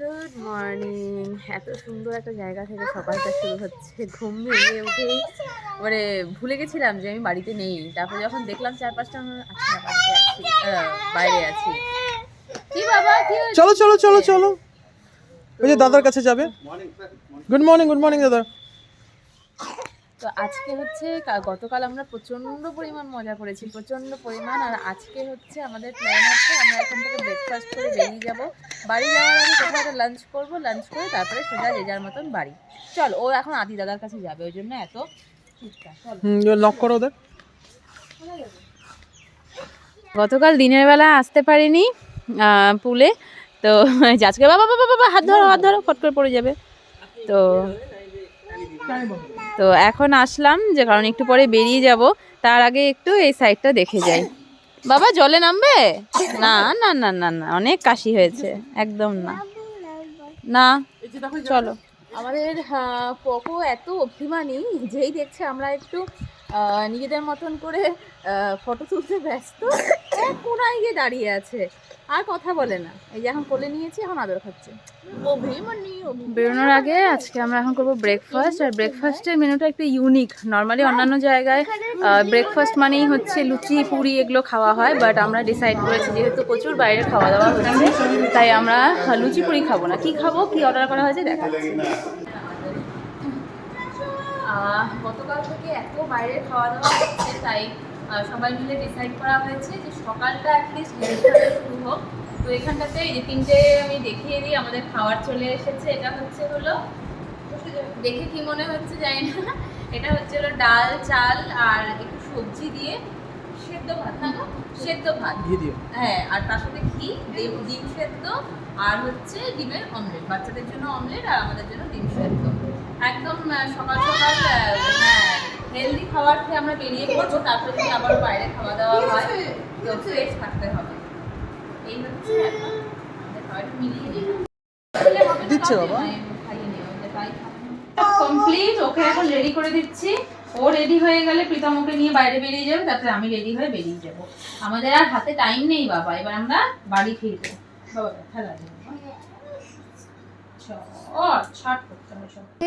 Good morning এত সুন্দর একটা জায়গা থেকে সকালটা শুরু হচ্ছে। ঘুম ভেঙে উঠেই মানে ভুলে গেছিলাম যে আমি বাড়িতে নেই। তারপর যখন দেখলাম চার পাঁচটা আমার আচ্ছা বাড়িতে আছি। বাইরে আছি। কি বাবা কি চলো চলো চলো চলো। ওই যে দাদার কাছে যাবে। গুড মর্নিং গুড মর্নিং দাদা। তো আজকে হচ্ছে গতকাল আমরা প্রচণ্ড পরিমাণ মজা করেছি প্রচণ্ড পরিমাণ। আর আজকে হচ্ছে আমাদের প্ল্যান আছে আমরা এখান থেকে ব্রেকফাস্ট করে বেরিয়ে যাব। বাড়ি যাওয়ার আগে কোথাও একটা লাঞ্চ করব লাঞ্চ করে তারপরে সোজা যে যার মতন বাড়ি। চল ও এখন আদি দাদার কাছে যাবে ওই জন্য এত লক করো ওদের। গতকাল দিনের বেলা আসতে পারিনি পুলে। তো আজকে বাবা বাবা বাবা হাত ধরো হাত ধরো ফট করে পড়ে যাবে। তো তো এখন আসলাম যে কারণ একটু পরে বেরিয়ে যাব। তার আগে একটু এই সাইডটা দেখে যাই। বাবা জলে নামবে? না না না না না অনেক কাশি হয়েছে। একদম না। না চলো। আমাদের আহ, পকো এত অভিমানী যেই দেখছে আমরা একটু নিজেদের মতন করে ফটো তুলতে ব্যস্ত। কোনায় গিয়ে দাঁড়িয়ে আছে। আর কথা বলে না। এই যে এখন কোলে নিয়েছি, এখন আদর খাচ্ছে। বেরোনোর আগে আজকে আমরা এখন করব ব্রেকফাস্ট আর ব্রেকফাস্টের মেনুটা একটু ইউনিক নর্মালি অন্যান্য জায়গায় ব্রেকফাস্ট মানেই হচ্ছে লুচি, পুরি এগুলো খাওয়া হয়। বাট আমরা ডিসাইড করেছি যেহেতু প্রচুর বাইরে খাওয়া দাওয়া হচ্ছে, তাই আমরা লুচি, পুরি খাব না। কি খাব? কি অর্ডার করা হয়েছে? দেখাচ্ছি। গতকাল থেকে এত বাইরে খাওয়া দাওয়া হচ্ছে তাই সবাই মিলে ডিসাইড করা হয়েছে যে সকালটা অ্যাটলিস্ট হেলথভাবে শুরু হোক। তো এখানটাতে এই যে তিনটে আমি দেখিয়ে দিই আমাদের খাবার চলে এসেছে। এটা হচ্ছে হলো দেখে কি মনে হচ্ছে জানি না। এটা হচ্ছে হলো ডাল চাল আর একটু সবজি দিয়ে সেদ্ধ ভাত না সেদ্ধ ভাত। হ্যাঁ আর তার সাথে ঘি ডিম সেদ্ধ আর হচ্ছে ডিমের অমলেট বাচ্চাদের জন্য অমলেট আর আমাদের জন্য ডিম সেদ্ধ। একদম সকাল সকাল হ্যাঁ হেলদি খাবার খেয়ে আমরা বেরিয়ে পড়ব তারপরে যদি আবার বাইরে খাওয়া দাওয়া হয়। তো ফ্রেশ থাকতে হবে। এই হচ্ছে দিচ্ছে বাবা। কমপ্লিট ওকে এখন রেডি করে দিচ্ছি। ও রেডি হয়ে গেলে প্রীতম ওকে নিয়ে বাইরে বেরিয়ে যাবে তারপরে আমি রেডি হয়ে বেরিয়ে যাব। আমাদের আর হাতে টাইম নেই বাবা এবার আমরা বাড়ি ফিরবো। বাবা খেলা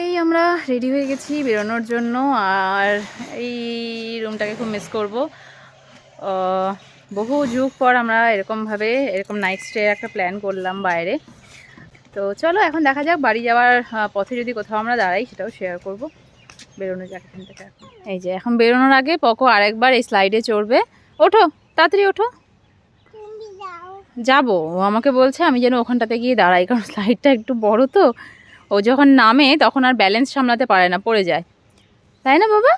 এই আমরা রেডি হয়ে গেছি বেরোনোর জন্য, আর এই রুমটাকে খুব মিস করব। বহু যুগ পর আমরা এরকমভাবে, এরকম নাইট স্টে একটা প্ল্যান করলাম বাইরে। তো চলো, এখন দেখা যাক বাড়ি যাওয়ার পথে যদি কোথাও আমরা দাঁড়াই, সেটাও শেয়ার করব। বেরোনো যাক এখান থেকে এই যে, এখন বেরোনোর আগে পকো আরেকবার এই স্লাইডে চড়বে। ওঠো, তাড়াতাড়ি ওঠো। যাব। ও আমাকে বলছে, আমি যেন ওখানটাতে গিয়ে দাঁড়াই, কারণ স্লাইডটা একটু বড় তো। ও যখন নামে, তখন আর ব্যালেন্স সামলাতে পারে না, পড়ে যায়। তাই না বাবা?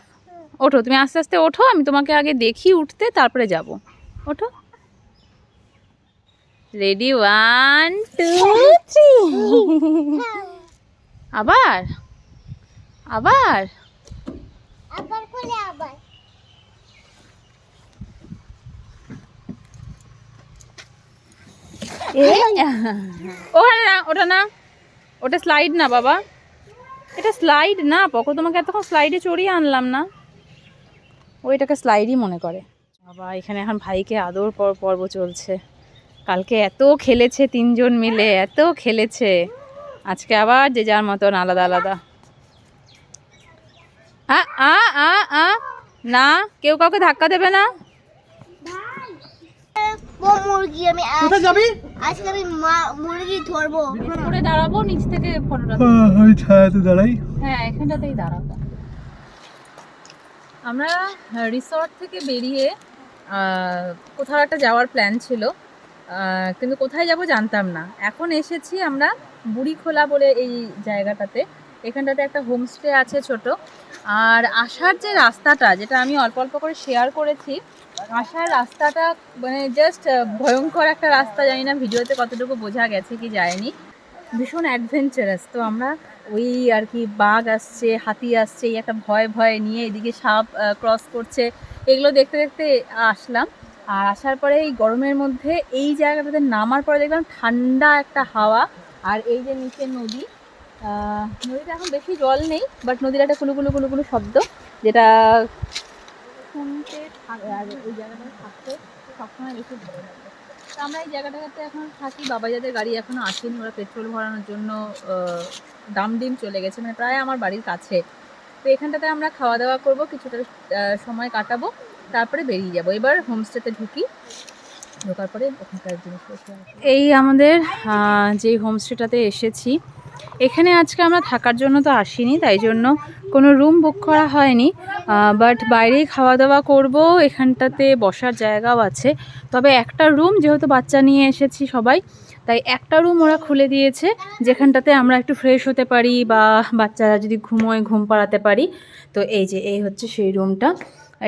ওঠো, তুমি আস্তে আস্তে ওঠো, আমি তোমাকে আগে দেখি উঠতে, তারপরে যাব। ওঠো। রেডি ওয়ান টু থ্রি আবার? আবার? আবার করে আবার না, ওটা না, ওটা স্লাইড না বাবা। এটা স্লাইড না তোমাকে এতক্ষণ স্লাইডে চড়িয়ে আনলাম না। ওইটাকে স্লাইডই মনে করে। বাবা, এখানে এখন ভাইকে আদর পর পর্ব চলছে। কালকে এত খেলেছে তিনজন মিলে, এত খেলেছে। আজকে আবার যে যার মতন আলাদা আলাদা। আ আ আ, না, কেউ কাউকে ধাক্কা দেবে না। মুরগি আমি কোথায় যাবি? আজকে আমি মুরগি ধরবো। করে দাঁড়াবো নিচ থেকে ফটোটা আমি ছায়াতে দাঁড়াই। হ্যাঁ এখানটাতেই দাঁড়াবো। আমরা রিসর্ট থেকে বেরিয়ে আহ, কোথাও একটা যাওয়ার প্ল্যান ছিল। আহ, কিন্তু কোথায় যাব জানতাম না। এখন এসেছি আমরা বুড়িখোলা বলে এই জায়গাটাতে। এখানটাতে একটা হোমস্টে আছে ছোট। আর আসার যে রাস্তাটা, যেটা আমি অল্প অল্প করে শেয়ার করেছি, আসার রাস্তাটা মানে জাস্ট ভয়ঙ্কর একটা রাস্তা। জানি না ভিডিওতে কতটুকু বোঝা গেছে কি যায়নি। ভীষণ অ্যাডভেঞ্চারাস তো আমরা ওই আর কি বাঘ আসছে, হাতি আসছে, এই একটা ভয় ভয় নিয়ে এদিকে সাপ ক্রস করছে, এগুলো দেখতে দেখতে আসলাম। আর আসার পরে এই গরমের মধ্যে এই জায়গাটাতে নামার পরে দেখলাম ঠান্ডা একটা হাওয়া। আর এই যে নিচে নদী নদীতে এখন বেশি জল নেই বাট নদীর একটা কুলু কুলু কুলু কুলু শব্দ যেটা শুনতে আর এই জায়গাটাতে থাকতে সবসময় বেশি ভালো লাগে। তো আমরা এই জায়গাটাতে এখন থাকি বাবা যাদের গাড়ি এখনও আসেনি ওরা পেট্রোল ভরানোর জন্য আহ, ডামডিম চলে গেছে মানে প্রায় আমার বাড়ির কাছে। তো এখানটাতে আমরা খাওয়া দাওয়া করব কিছুটা সময় কাটাবো তারপরে বেরিয়ে যাব। এবার হোমস্টেতে ঢুকি ঢোকার পরে ওখানকার জিনিস এই আমাদের যে হোমস্টেটাতে এসেছি এখানে আজকে আমরা থাকার জন্য তো আসিনি, তাই জন্য কোনো রুম বুক করা হয়নি। বাট বাইরেই খাওয়া দাওয়া করব, এখানটাতে বসার জায়গাও আছে। তবে একটা রুম যেহেতু বাচ্চা নিয়ে এসেছি সবাই, তাই একটা রুম ওরা খুলে দিয়েছে, যেখানটাতে আমরা একটু ফ্রেশ হতে পারি বা বাচ্চারা যদি ঘুমোয়, ঘুম পাড়াতে পারি। তো এই যে, এই হচ্ছে সেই রুমটা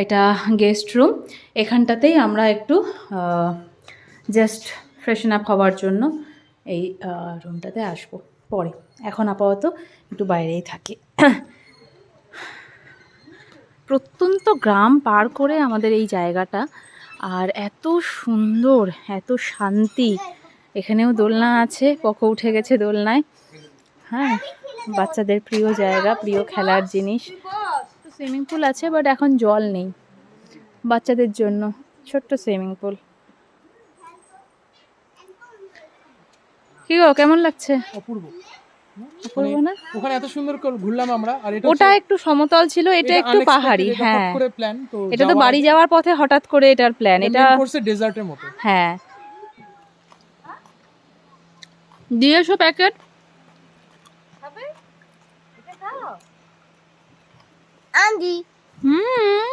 এটা গেস্ট রুম এখানটাতেই আমরা একটু জাস্ট ফ্রেশন আপ হওয়ার জন্য এই রুমটাতে আসব। পরে। এখন আপাতত একটু বাইরেই থাকি। প্রত্যন্ত গ্রাম পার করে আমাদের এই জায়গাটা, আর এত সুন্দর, এত শান্তি। এখানেও দোলনা আছে, পকো উঠে গেছে দোলনায়। হ্যাঁ বাচ্চাদের প্রিয় জায়গা, প্রিয় খেলার জিনিস। সুইমিং পুল আছে, বাট এখন জল নেই। বাচ্চাদের জন্য, ছোট্ট সুইমিং পুল। কি গো কেমন লাগছে? অপূর্ব। অপূর্ব না? ওখানে এত সুন্দর করে ঘুরলাম আমরা আর এটা ওটা একটু সমতল ছিল এটা একটু পাহাড়ি হ্যাঁ। করে প্ল্যান তো এটা তো বাড়ি যাওয়ার পথে হঠাৎ করে এটার প্ল্যান এটা কোর্সে ডেজার্টের মতো। হ্যাঁ। Packet aunty. হুম।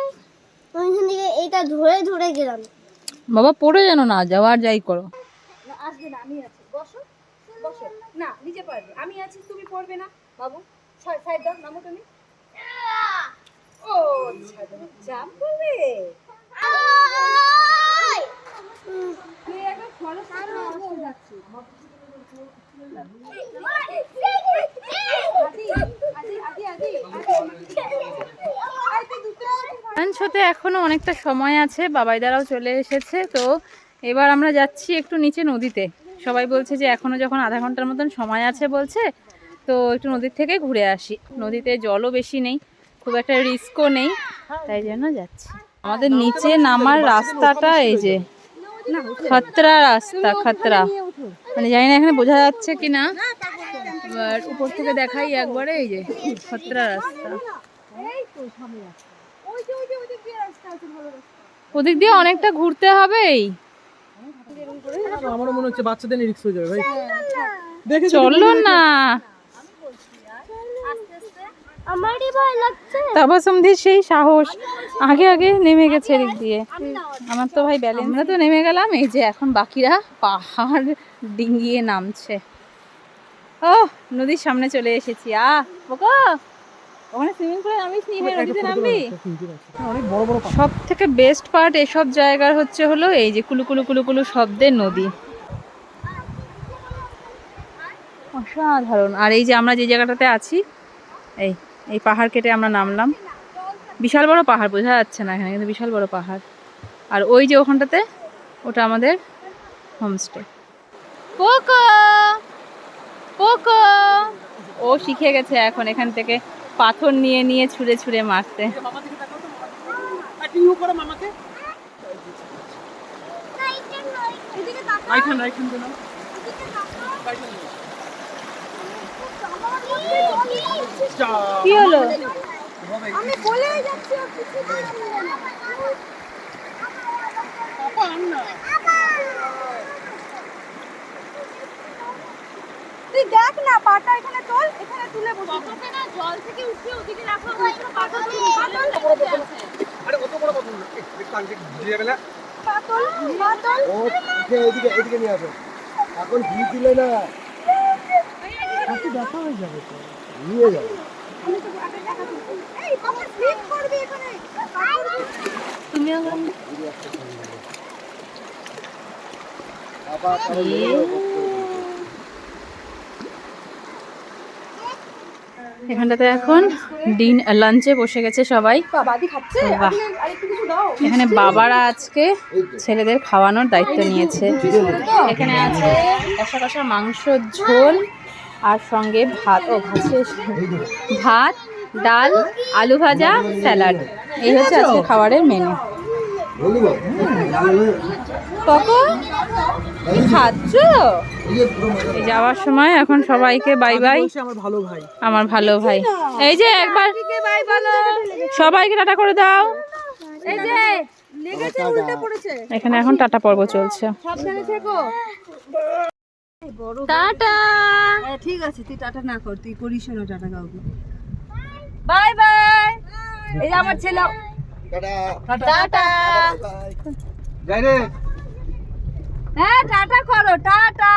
ওইখান থেকে এটা ধরে ধরে গেলাম। বাবা পড়ে যেন না যাও আর যাই করো। আসবে না আমি আছি। বসো। না নিজে পারবে আমি আছি, তুমি পড়বে না। বাবু সাইড দাও, নামো তুমি। ও আদি লাঞ্চ হতে এখনও অনেকটা সময় আছে, বাবাইদারাও চলে এসেছে, তো এবার আমরা যাচ্ছি একটু নিচে নদীতে। সবাই বলছে যে এখনও যখন আধা ঘণ্টার মতন সময় আছে বলছে, তো একটু নদীর থেকে ঘুরে আসি। নদীতে জলও বেশি নেই, খুব একটা রিস্কও নেই, তাই জন্য যাচ্ছি। আমাদের নিচে নামার রাস্তাটা এই যে, খতরা রাস্তা, খতরা। মানে জানি না এখানে বোঝা যাচ্ছে কি না এবার উপর থেকে দেখাই একবারে এই যে, খতরা রাস্তা। ওদিক দিয়ে অনেকটা ঘুরতে হবেই। আমারও মনে হচ্ছে বাচ্চাদের নিয়ে রিস্ক হয়ে যাবে ভাই। দেখে চলল না। আমারই ভয় লাগছে। তাবাসমধির সেই সাহস। আগে আগে নেমে গেছে এদিক দিয়ে। আমার তো ভাই ব্যালেন্স আমরা তো নেমে গেলাম এই যে এখন বাকিরা পাহাড় ডিঙ্গিয়ে নামছে। ও নদীর সামনে চলে এসেছি। আহ ওখানে সুইমিং পুলে নামিস নি নদীতে নামবি? অনেক বড় বড় সব থেকে বেস্ট পার্ট এসব জায়গার হচ্ছে হলো এই যে কুলু কুলু কুলু কুলু শব্দের নদী। অসাধারণ। আর এই যে আমরা যে জায়গাটাতে আছি এই এই পাহাড় কেটে আমরা নামলাম। বিশাল বড় পাহাড় বোঝা যাচ্ছে না এখানে কিন্তু বিশাল বড় পাহাড়। আর ওই যে ওখানটাতে ওটা আমাদের হোমস্টে পোকো পোকো ও শিখে গেছে এখন এখান থেকে। পাথর নিয়ে নিয়ে ছুঁড়ে ছুঁড়ে মারতে। করো কি হলো? আমি বলে যাচ্ছি কিছু তুই দেখ না পাটা এখানে তোল এখানে তুলে বসে না জল থেকে উঠিয়ে ওদিকে রাখো পাটা আরে কত বড় একটু আগে দিয়ে গেলে পাতল পাতল ও এদিকে এদিকে নিয়ে আসো। এখন ঘি দিলে না হাতে ব্যথা হয়ে যাবে তো। নিয়ে যাবে। এই বাবা স্লিপ করবি এখানে। তুমি আবার এখানটাতে এখন ডিন লাঞ্চে বসে গেছে সবাই। এখানে বাবারা আজকে ছেলেদের খাওয়ানোর দায়িত্ব নিয়েছে। এখানে আছে কষা কষা মাংস ঝোল আর সঙ্গে ভাত। ও ভাত ভাত ডাল আলু ভাজা স্যালাড। এই হচ্ছে আজকে খাবারের মেনু খাচ্ছ? যাওয়ার সময় এখন সবাইকে বাই বাই আমার ভালো ভাই। আমার ভালো ভাই। এই যে একবার সবাইকে টাটা করে দাও। এই যে লেগেছে উল্টে পড়েছে। এখানে এখন টাটা পর্ব চলছে। টাটা। হ্যাঁ ঠিক আছে তুই টাটা না কর তুই করিস না টাটা কাউকে। বাই বাই এই যে আমার ছেলে টাটা। টাটা। বাই যাই রে। হ্যাঁ টাটা করো টাটা।